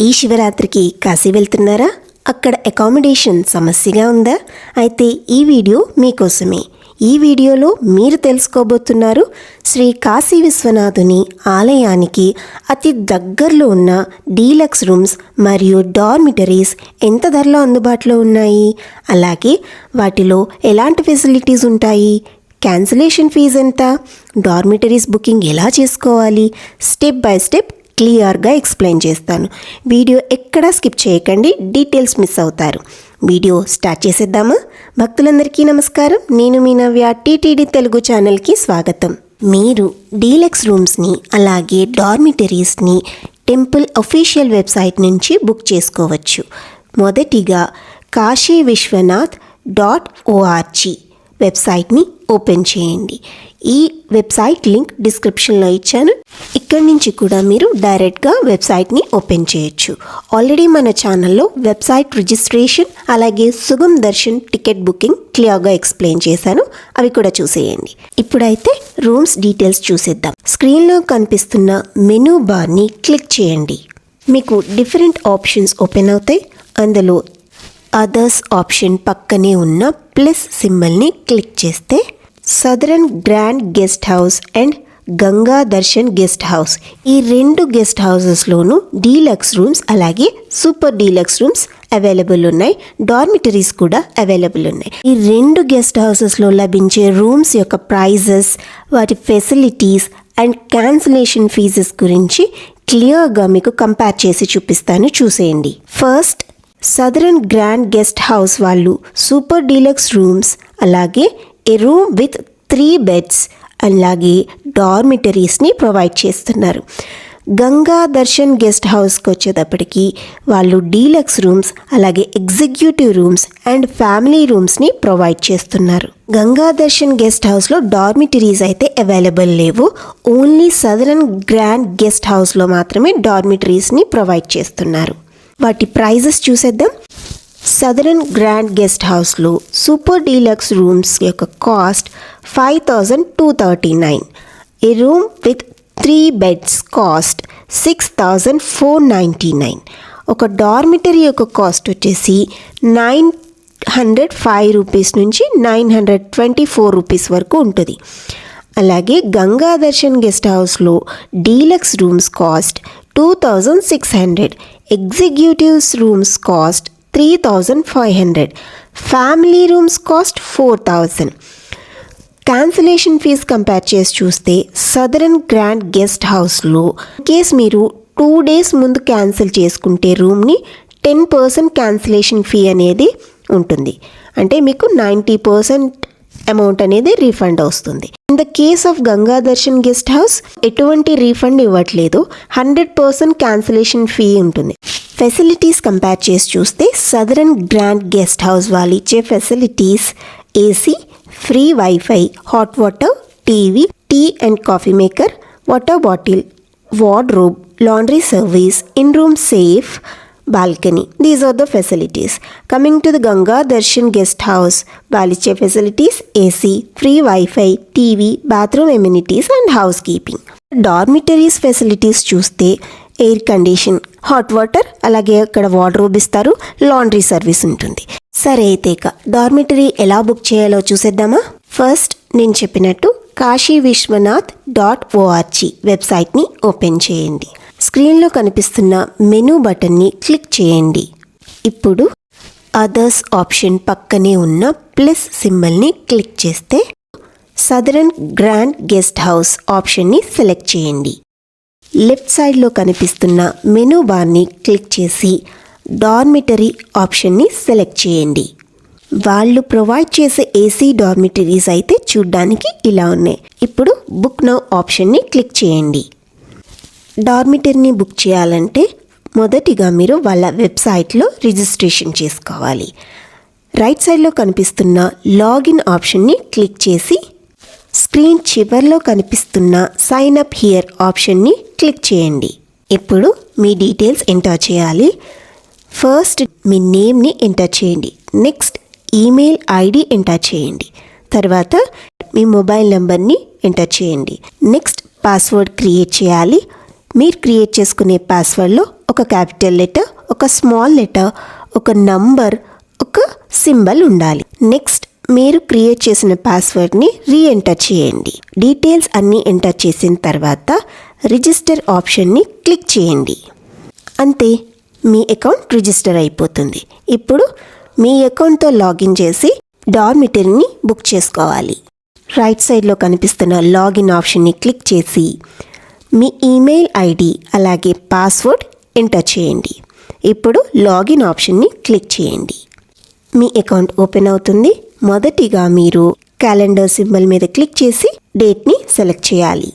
ఈ శివరాత్రికి కాశీ వెళ్తున్నారా? అక్కడ అకామిడేషన్ సమస్యగా ఉందా? అయితే ఈ వీడియో మీకోసమే. ఈ వీడియోలో మీరు తెలుసుకోబోతున్నారు శ్రీ కాశీ విశ్వనాథుని ఆలయానికి అతి దగ్గరలో ఉన్న డీలక్స్ రూమ్స్ మరియు డార్మిటరీస్ ఎంత ధరలో అందుబాటులో ఉన్నాయి? అలాగే వాటిలో ఎలాంటి ఫెసిలిటీస్ ఉంటాయి? క్యాన్సిలేషన్ ఫీజు ఎంత? డార్మిటరీస్ బుకింగ్ ఎలా చేసుకోవాలి? స్టెప్ బై స్టెప్ క్లియర్గా ఎక్స్ప్లెయిన్ చేస్తాను. వీడియో ఎక్కడా స్కిప్ చేయకండి డీటెయిల్స్ మిస్ అవుతారు. వీడియో స్టార్ట్ చేసేద్దామా? భక్తులందరికీ నమస్కారం. నేను మీ నవ్య టీటీడీ తెలుగు ఛానల్కి స్వాగతం. మీరు డీలక్స్ రూమ్స్ని అలాగే డార్మిటరీస్ని టెంపుల్ అఫీషియల్ వెబ్సైట్ నుంచి బుక్ చేసుకోవచ్చు. మొదటిగా కాశీ విశ్వనాథ్ డాట్ ఓఆర్జీ వెబ్సైట్ని ఓపెన్ చేయండి. ఈ వెబ్సైట్ లింక్ డిస్క్రిప్షన్లో ఇచ్చాను. ఇక్కడి నుంచి కూడా మీరు డైరెక్ట్గా వెబ్సైట్ని ఓపెన్ చేయొచ్చు. ఆల్రెడీ మన ఛానల్లో వెబ్సైట్ రిజిస్ట్రేషన్ అలాగే సుగమ్ దర్శన్ టికెట్ బుకింగ్ క్లియర్గా ఎక్స్ప్లెయిన్ చేశాను. అవి కూడా చూసేయండి. ఇప్పుడైతే రూమ్స్ డీటెయిల్స్ చూసేద్దాం. స్క్రీన్లో కనిపిస్తున్న మెనూ బార్ని క్లిక్ చేయండి. మీకు డిఫరెంట్ ఆప్షన్స్ ఓపెన్ అవుతాయి. అందులో అదర్స్ ఆప్షన్ పక్కనే ఉన్న ప్లస్ సింబల్ని క్లిక్ చేస్తే Southern Grand Guest House and Ganga Darshan Guest House ఈ రెండు గెస్ట్ హౌసెస్లోనూ డీలక్స్ రూమ్స్ అలాగే సూపర్ డీలక్స్ రూమ్స్ అవైలబుల్ ఉన్నాయి. డార్మిటరీస్ కూడా అవైలబుల్ ఉన్నాయి. ఈ రెండు గెస్ట్ హౌసెస్లో లభించే రూమ్స్ యొక్క ప్రైజెస్ వాటి ఫెసిలిటీస్ అండ్ క్యాన్సిలేషన్ ఫీజెస్ గురించి క్లియర్గా మీకు కంపేర్ చేసి చూపిస్తాను. చూసేయండి. First Southern Grand guest house వాళ్ళు సూపర్ డీలక్స్ రూమ్స్ అలాగే a room with three beds అలాగే డార్మిటరీస్ని ప్రొవైడ్ చేస్తున్నారు. గంగా దర్శన్ గెస్ట్ హౌస్కి వచ్చేటప్పటికి వాళ్ళు డీలక్స్ రూమ్స్ అలాగే ఎగ్జిక్యూటివ్ రూమ్స్ అండ్ ఫ్యామిలీ రూమ్స్ని ప్రొవైడ్ చేస్తున్నారు. గంగా దర్శన్ గెస్ట్ హౌస్లో డార్మిటరీస్ అయితే అవైలబుల్ లేవు. ఓన్లీ సదరన్ గ్రాండ్ గెస్ట్ హౌస్లో మాత్రమే డార్మిటరీస్ని ప్రొవైడ్ చేస్తున్నారు. వాటి ప్రైజెస్ చూసేద్దాం. సదరన్ గ్రాండ్ గెస్ట్ హౌస్లో సూపర్ డీలక్స్ రూమ్స్ యొక్క cost five thousand two thirty nine. A room with three beds cost six thousand four ninety nine. ఒక డార్మిటరీ యొక్క కాస్ట్ వచ్చేసి నైన్ హండ్రెడ్ ఫైవ్ రూపీస్ నుంచి nine hundred twenty four rupees వరకు ఉంటుంది. అలాగే Ganga Darshan guest హౌస్లో deluxe rooms cost two thousand six hundred. Executives rooms cost three thousand five hundred family rooms cost four thousand cancellation fees compare చేసి చూస్తే southern grand guest హౌస్లో case మీరు two days ముందు cancel చేసుకుంటే రూమ్ని టెన్ పర్సెంట్ క్యాన్సిలేషన్ ఫీ అనేది ఉంటుంది. అంటే మీకు నైంటీ పర్సెంట్ అమౌంట్ అనేది రీఫండ్ వస్తుంది. In the case of Ganga Darshan guest house ఎటువంటి రీఫండ్ ఇవ్వట్లేదు. హండ్రెడ్ పర్సెంట్ క్యాన్సిలేషన్ ఫీ ఉంటుంది. ఫెసిలిటీస్ కంపేర్ చేసి చూస్తే సదరన్ గ్రాండ్ గెస్ట్ హౌస్ వాళ్ళు ఇచ్చే facilities AC free WiFi hot water TV tea and coffee maker water bottle wardrobe laundry service in room safe balcony these are the facilities coming to the Ganga Darshan Guest House బాలిచ్చే facilities AC free wifi TV bathroom amenities and housekeeping dormitories facilities చూస్తే air condition hot water అలాగే అక్కడ wardrobe ఇస్తారు laundry service ఉంటుంది. సరే అయితే ఇక dormitory ఎలా book చేయాలో చూసేద్దామా? ఫస్ట్ నేను చెప్పినట్టు Kashi Vishwanath dot O R G వెబ్సైట్ని ఓపెన్ చేయండి. స్క్రీన్లో కనిపిస్తున్న మెనూ బటన్ని క్లిక్ చేయండి. ఇప్పుడు అదర్స్ ఆప్షన్ పక్కనే ఉన్న ప్లస్ సింబల్ని క్లిక్ చేస్తే సదరన్ గ్రాండ్ గెస్ట్ హౌస్ ఆప్షన్ని సెలెక్ట్ చేయండి. లెఫ్ట్ సైడ్లో కనిపిస్తున్న మెనూ బార్ని క్లిక్ చేసి డార్మిటరీ ఆప్షన్ని సెలెక్ట్ చేయండి. వాళ్ళు ప్రొవైడ్ చేసే ఏసీ డార్మిటరీస్ అయితే చూడ్డానికి ఇలా ఉన్నాయి. ఇప్పుడు బుక్ నౌ ఆప్షన్ని క్లిక్ చేయండి. డార్మిటరీని బుక్ చేయాలంటే మొదటిగా మీరు వాళ్ళ వెబ్సైట్లో రిజిస్ట్రేషన్ చేసుకోవాలి. రైట్ సైడ్లో కనిపిస్తున్న లాగిన్ ఆప్షన్ని క్లిక్ చేసి స్క్రీన్ చివర్లో కనిపిస్తున్న సైన్ అప్ హియర్ ఆప్షన్ని క్లిక్ చేయండి. ఇప్పుడు మీ డీటెయిల్స్ ఎంటర్ చేయాలి. ఫస్ట్ మీ నేమ్ని ఎంటర్ చేయండి. నెక్స్ట్ ఈమెయిల్ ఐడి ఎంటర్ చేయండి. తర్వాత మీ మొబైల్ నెంబర్ని ఎంటర్ చేయండి. నెక్స్ట్ పాస్వర్డ్ క్రియేట్ చేయాలి. మీరు క్రియేట్ చేసుకునే పాస్వర్డ్లో ఒక క్యాపిటల్ లెటర్ ఒక స్మాల్ లెటర్ ఒక నంబర్ ఒక సింబల్ ఉండాలి. నెక్స్ట్ మీరు క్రియేట్ చేసిన పాస్వర్డ్ని రీ ఎంటర్ చేయండి. డీటెయిల్స్ అన్నీ ఎంటర్ చేసిన తర్వాత రిజిస్టర్ ఆప్షన్ని క్లిక్ చేయండి. అంతే మీ అకౌంట్ రిజిస్టర్ అయిపోతుంది. ఇప్పుడు మీ అకౌంట్తో లాగిన్ చేసి డార్మిటరీని బుక్ చేసుకోవాలి. రైట్ సైడ్లో కనిపిస్తున్న లాగిన్ ఆప్షన్ని క్లిక్ చేసి మీ ఈమెయిల్ ఐడి అలాగే పాస్వర్డ్ ఎంటర్ చేయండి. ఇప్పుడు లాగిన్ ఆప్షన్ని క్లిక్ చేయండి. మీ అకౌంట్ ఓపెన్ అవుతుంది. మొదటిగా మీరు క్యాలెండర్ సింబల్ మీద క్లిక్ చేసి డేట్ని సెలెక్ట్ చేయాలి.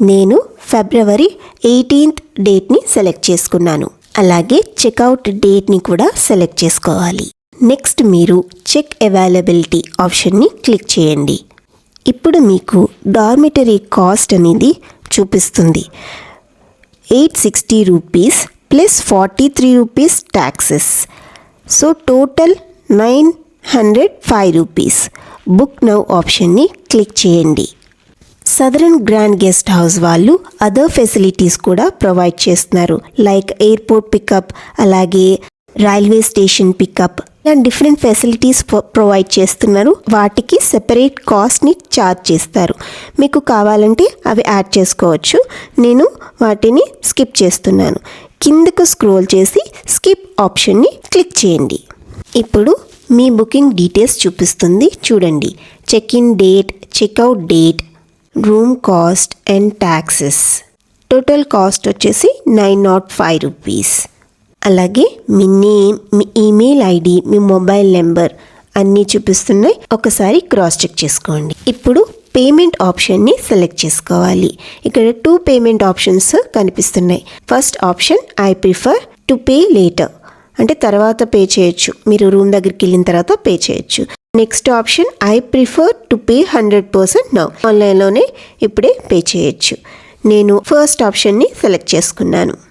నేను ఫిబ్రవరి ఎయిటీన్త్ డేట్ని సెలెక్ట్ చేసుకున్నాను. అలాగే చెక్అవుట్ డేట్ని కూడా సెలెక్ట్ చేసుకోవాలి. నెక్స్ట్ మీరు చెక్ అవైలబిలిటీ ఆప్షన్ని క్లిక్ చేయండి. ఇప్పుడు మీకు డార్మిటరీ కాస్ట్ అనేది చూపిస్తుంది. Eight sixty rupees plus forty three rupees taxes so total nine hundred five rupees. Book now ఆప్షన్ని క్లిక్ చేయండి. సదరన్ గ్రాండ్ గెస్ట్ హౌస్ వాళ్ళు అదర్ ఫెసిలిటీస్ కూడా ప్రొవైడ్ చేస్తున్నారు. లైక్ ఎయిర్పోర్ట్ పికప్ అలాగే రైల్వే స్టేషన్ పికప్ ఇలా different facilities provide చేస్తున్నారు. వాటికి separate కాస్ట్ని charge చేస్తారు. మీకు కావాలంటే అవి యాడ్ చేసుకోవచ్చు. నేను వాటిని స్కిప్ చేస్తున్నాను. కిందకు స్క్రోల్ చేసి స్కిప్ ఆప్షన్ని క్లిక్ చేయండి. ఇప్పుడు మీ బుకింగ్ డీటెయిల్స్ చూపిస్తుంది. చూడండి. Check in date checkout date room cost and taxes total cost వచ్చేసి నైన్ నాట్ ఫైవ్ రూపీస్ అలాగే మీ నేమ్ మీ ఈమెయిల్ ఐడి మీ మొబైల్ నెంబర్ అన్నీ చూపిస్తున్నాయి. ఒకసారి క్రాస్ చెక్ చేసుకోండి. ఇప్పుడు పేమెంట్ ఆప్షన్ని సెలెక్ట్ చేసుకోవాలి. ఇక్కడ టూ పేమెంట్ ఆప్షన్స్ కనిపిస్తున్నాయి. First option I prefer to pay later. అంటే తర్వాత పే చేయొచ్చు. మీరు రూమ్ దగ్గరికి వెళ్ళిన తర్వాత పే చేయొచ్చు. Next option I prefer to pay hundred percent now. ఆన్లైన్లోనే ఇప్పుడే పే చేయొచ్చు. నేను ఫస్ట్ ఆప్షన్ని సెలెక్ట్ చేసుకున్నాను.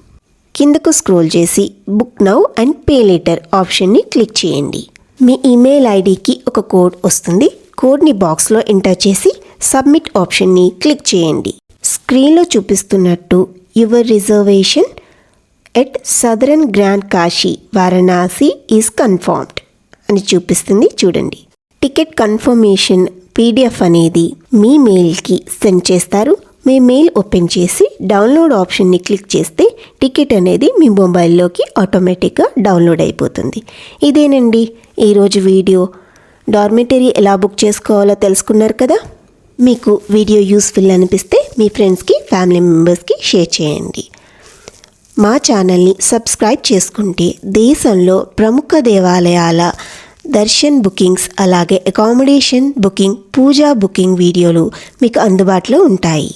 కిందకు స్క్రోల్ చేసి book now and pay later ఆప్షన్ని క్లిక్ చేయండి. మీ ఈమెయిల్ ఐడికి ఒక కోడ్ వస్తుంది. కోడ్ని బాక్స్లో ఎంటర్ చేసి సబ్మిట్ ఆప్షన్ని క్లిక్ చేయండి. స్క్రీన్లో చూపిస్తున్నట్టు your reservation at southern grand Kashi Varanasi is confirmed అని చూపిస్తుంది చూడండి. టికెట్ కన్ఫర్మేషన్ పీడిఎఫ్ అనేది మీ మెయిల్కి సెండ్ చేస్తారు. మీ మెయిల్ ఓపెన్ చేసి డౌన్లోడ్ ఆప్షన్ని క్లిక్ చేస్తే టికెట్ అనేది మీ మొబైల్లోకి ఆటోమేటిక్గా డౌన్లోడ్ అయిపోతుంది. ఇదేనండి ఈరోజు వీడియో. డార్మిటరీ ఎలా బుక్ చేసుకోవాలో తెలుసుకున్నారు కదా? మీకు వీడియో యూస్ఫుల్ అనిపిస్తే మీ ఫ్రెండ్స్కి ఫ్యామిలీ మెంబర్స్కి షేర్ చేయండి. మా ఛానల్ని సబ్స్క్రైబ్ చేసుకుంటే దేశంలో ప్రముఖ దేవాలయాల దర్శన్ బుకింగ్స్ అలాగే అకామిడేషన్ బుకింగ్ పూజా బుకింగ్ వీడియోలు మీకు అందుబాటులో ఉంటాయి.